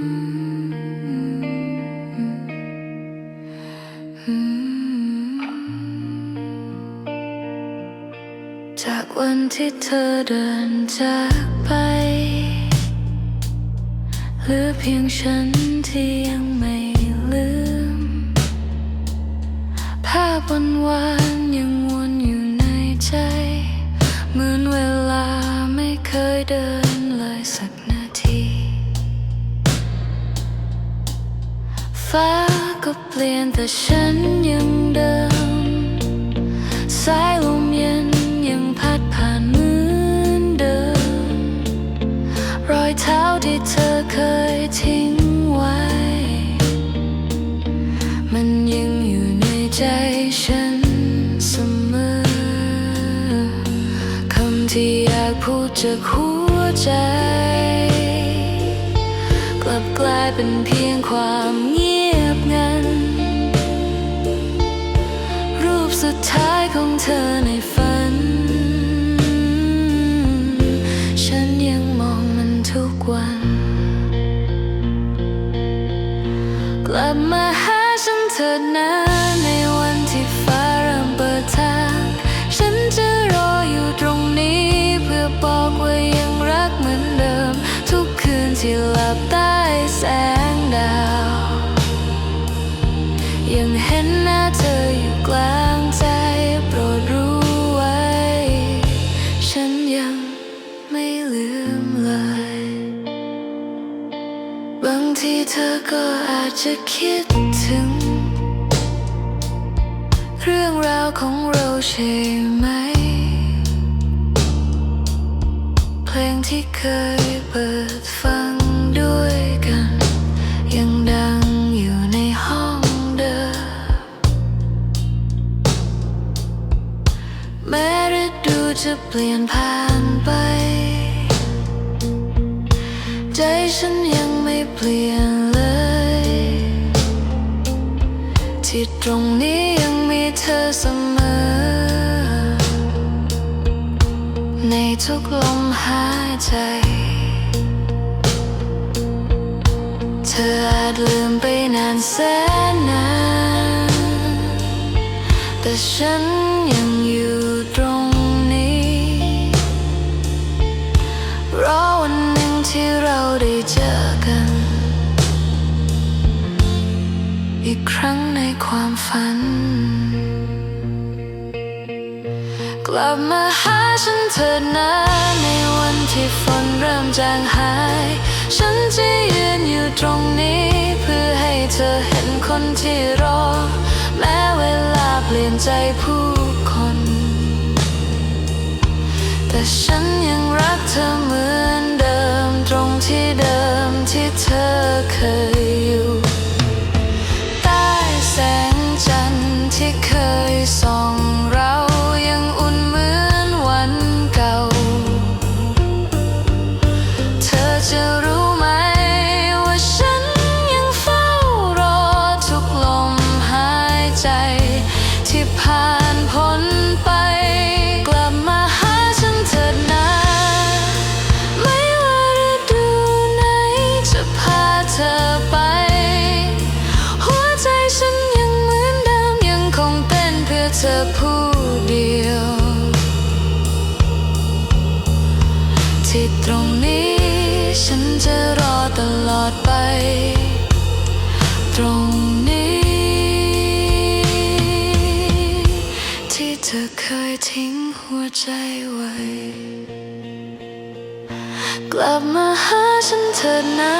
จากวันที่เธอเดินจากไปเหลือเพียงฉันที่ยังไม่ลืม ภาพวันวานยังวนอยู่ในใจ เหมือนเวลาไม่เคยเดินเลยสักนา ฟ้าก็เปลี่ยนแต่ฉันยังเดิม สายลมเย็นยังพัดผ่านเหมือนเดิม รอยเท้าที่เธอเคยทิ้งไว้ มันยังอยู่ในใจฉันเสมอ คำที่อยากพูดจากหัวใจ กลับกลายเป็นเพียงความเงียบ ท้ายของเธอในฝัน ฉันยังมองมันทุกวัน กลับมาหาฉันเถิดนะในวัน ก็อาจจะคิดถึง เรื่องราวของเราใช่ไหม เพลงที่เคยเปิดฟังด้วยกัน ยังดังอยู่ในห้องเดิมแม้ฤดูจะเปลี่ยนผ่านไปใจฉันยังไม่เปลี่ยน ที่ตรงนี้ยังมีเธอเสมอ ในทุกลมหายใจ เธออาจลืมไปนานแสนนาน แต่ฉันยังอยู่ อีกครั้งในความฝัน กลับมาหาฉันเถิดนะในวันที่ฝนเริ่มจางหาย ฉันจะยืนอยู่ตรงนี้ เพื่อให้เธอเห็นคนที่รอ แม้เวลาเปลี่ยนใจผู้คน แต่ฉันยังรักเธอเหมือนเดิมตรงที่เดิมที่เธอเคย ที่ผ่านพ้นไป กลับมาหาฉันเถิดนะไม่ว่าฤดูไหนจะพาเธอไป หัวใจฉันยังเหมือนเดิมยังคงเต้นเพื่อเธอผู้เดียว ที่ตรงนี้ฉันจะรอตลอดไป ตรง ใจไว้ กลับมาหาฉันเถิดนะ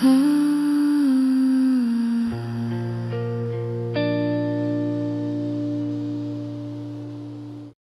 Huh?